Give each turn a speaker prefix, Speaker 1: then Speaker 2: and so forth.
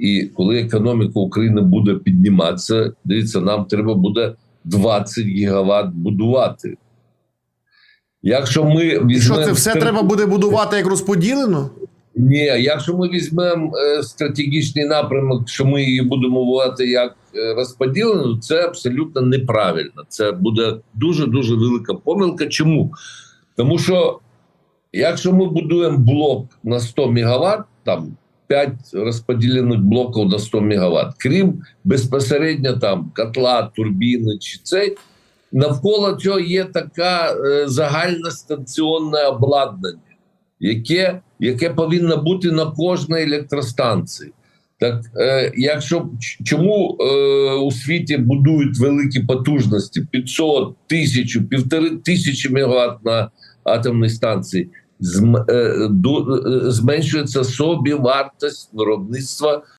Speaker 1: І коли економіка України буде підніматися, дивіться, нам треба буде 20 гігават будувати. Якщо ми
Speaker 2: І що це все треба буде будувати як розподілено?
Speaker 1: ні, якщо ми візьмемо е, стратегічний напрямок, що ми її будемо вводити як е, розподілену, це абсолютно неправильно. Це буде дуже дуже велика помилка. Чому? Тому що якщо ми будуємо блок на 100 МВт, там 5 розподілених блоків на 100 МВт, крім безпосередньо там котла, турбіни чи цей, навколо цього є така е, загальностанціонне обладнання, яке, яке повинно бути на кожній електростанції. Так, е, якщо чому е, у світі будують великі потужності 500, тисячу, півтори тисячі мегаватт на атомній станції, зменшується собівартість виробництва